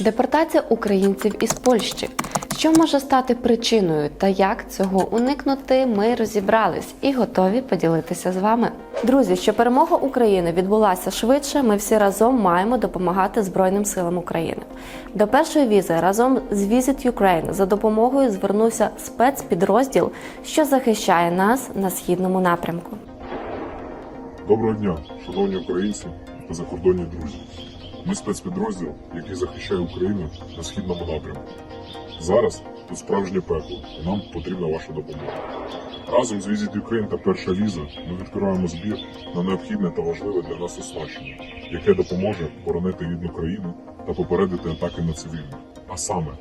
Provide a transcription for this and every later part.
Депортація українців із Польщі. Що може стати причиною та як цього уникнути, ми розібрались і готові поділитися з вами. Друзі, щоб перемога України відбулася швидше, ми всі разом маємо допомагати Збройним силам України. До першої візи разом з Visit Ukraine за допомогою звернувся спецпідрозділ, що захищає нас на східному напрямку. Доброго дня, шановні українці та закордонні друзі. Ми спецпідрозділ, який захищає Україну на східному напрямку. Зараз тут справжнє пекло, і нам потрібна ваша допомога. Разом з Visit Ukraine та Перша віза ми відкриваємо збір на необхідне та важливе для нас оснащення, яке допоможе боронити рідну країну та попередити атаки на цивільних. А саме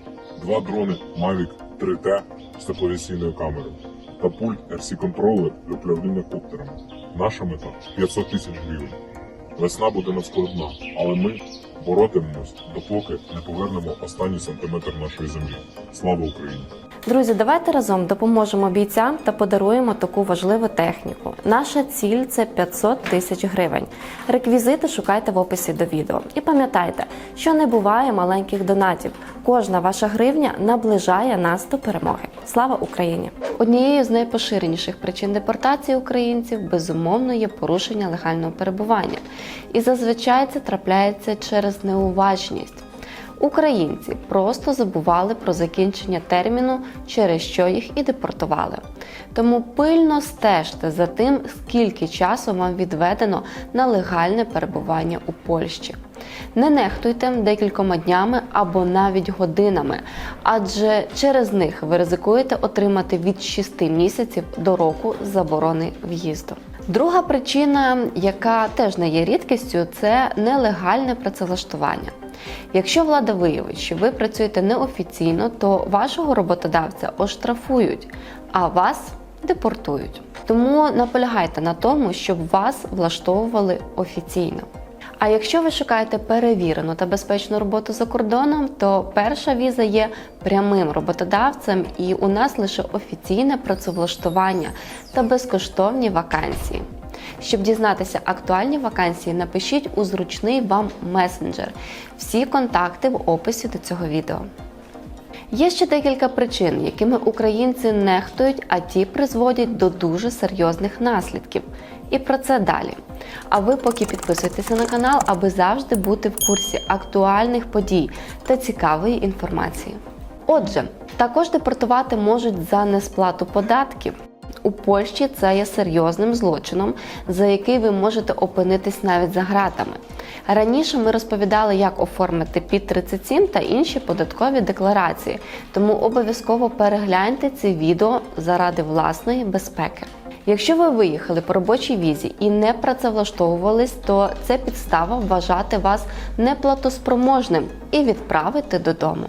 два дрони Mavic 3T з тепловізійною камерою та пульт RC контролер для управління коптерами. Наша мета 500 тисяч гривень. Весна буде надскладна, але ми боротимемось, допоки не повернемо останній сантиметр нашої землі. Слава Україні! Друзі, давайте разом допоможемо бійцям та подаруємо таку важливу техніку. Наша ціль це 500 тисяч гривень. Реквізити шукайте в описі до відео. І пам'ятайте, що не буває маленьких донатів. Кожна ваша гривня наближає нас до перемоги. Слава Україні! Однією з найпоширеніших причин депортації українців безумовно є порушення легального перебування, і зазвичай це трапляється через неуважність. Українці просто забували про закінчення терміну, через що їх і депортували. Тому пильно стежте за тим, скільки часу вам відведено на легальне перебування у Польщі. Не нехтуйте декількома днями або навіть годинами, адже через них ви ризикуєте отримати від 6 місяців до року заборони в'їзду. Друга причина, яка теж не є рідкістю, це нелегальне працевлаштування. Якщо влада виявить, що ви працюєте неофіційно, то вашого роботодавця оштрафують, а вас депортують. Тому наполягайте на тому, щоб вас влаштовували офіційно. А якщо ви шукаєте перевірену та безпечну роботу за кордоном, то перша віза є прямим роботодавцем, і у нас лише офіційне працевлаштування та безкоштовні вакансії. Щоб дізнатися актуальні вакансії, напишіть у зручний вам месенджер. Всі контакти в описі до цього відео. Є ще декілька причин, якими українці нехтують, а ті призводять до дуже серйозних наслідків. І про це далі. А ви поки підписуйтеся на канал, аби завжди бути в курсі актуальних подій та цікавої інформації. Отже, також депортувати можуть за несплату податків. У Польщі це є серйозним злочином, за який ви можете опинитись навіть за гратами. Раніше ми розповідали, як оформити під 37 та інші податкові декларації, тому обов'язково перегляньте це відео заради власної безпеки. Якщо ви виїхали по робочій візі і не працевлаштовувались, то це підстава вважати вас неплатоспроможним і відправити додому.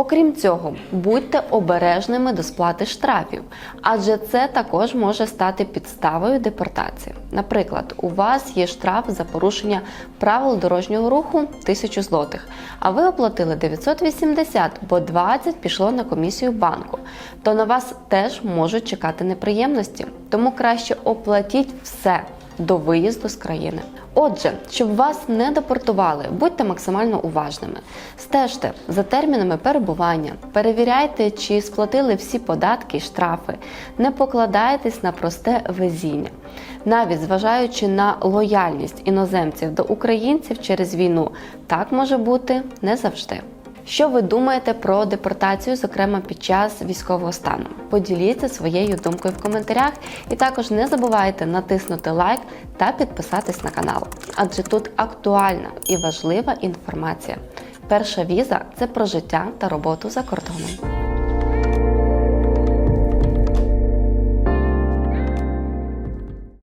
Окрім цього, будьте обережними до сплати штрафів, адже це також може стати підставою депортації. Наприклад, у вас є штраф за порушення правил дорожнього руху 1000 злотих, а ви оплатили 980, бо 20 пішло на комісію банку. То на вас теж можуть чекати неприємності, тому краще оплатіть все до виїзду з країни. Отже, щоб вас не депортували, будьте максимально уважними. Стежте за термінами перебування, перевіряйте, чи сплатили всі податки і штрафи, не покладайтесь на просте везіння. Навіть зважаючи на лояльність іноземців до українців через війну, так може бути не завжди. Що ви думаєте про депортацію, зокрема під час військового стану? Поділіться своєю думкою в коментарях, і також не забувайте натиснути лайк та підписатись на канал, адже тут актуальна і важлива інформація. Перша віза це про життя та роботу за кордоном.